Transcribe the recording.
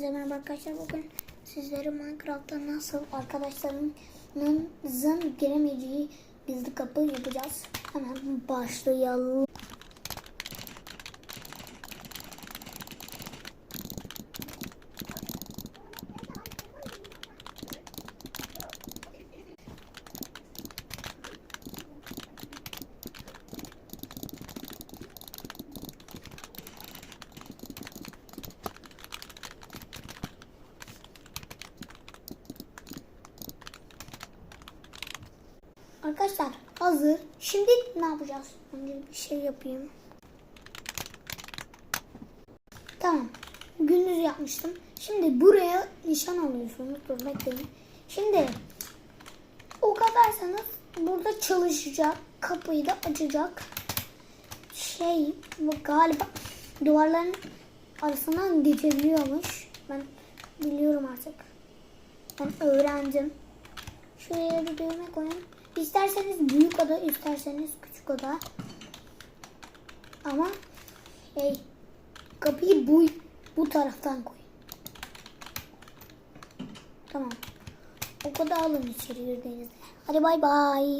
Hepinize merhaba arkadaşlar. Bugün sizlere Minecraft'ta nasıl arkadaşlarınızın giremeyeceği gizli kapı yapacağız. Hemen başlayalım. Arkadaşlar hazır. Şimdi ne yapacağız? Önce bir şey yapayım. Tamam. Gündüz yapmıştım. Şimdi buraya nişan alıyorsunuz. Dur bekleyin. Şimdi o kadarsanız burada çalışacak. Kapıyı da açacak. Şey galiba duvarların arasından geçebiliyormuş. Ben biliyorum artık. Ben öğrendim. Şuraya bir düğme koyun. İsterseniz büyük oda, isterseniz küçük oda. Ama hey, kapıyı bu bu taraftan koyun. Tamam. O kadar alın içeri girdiğinizde. Hadi bay bay.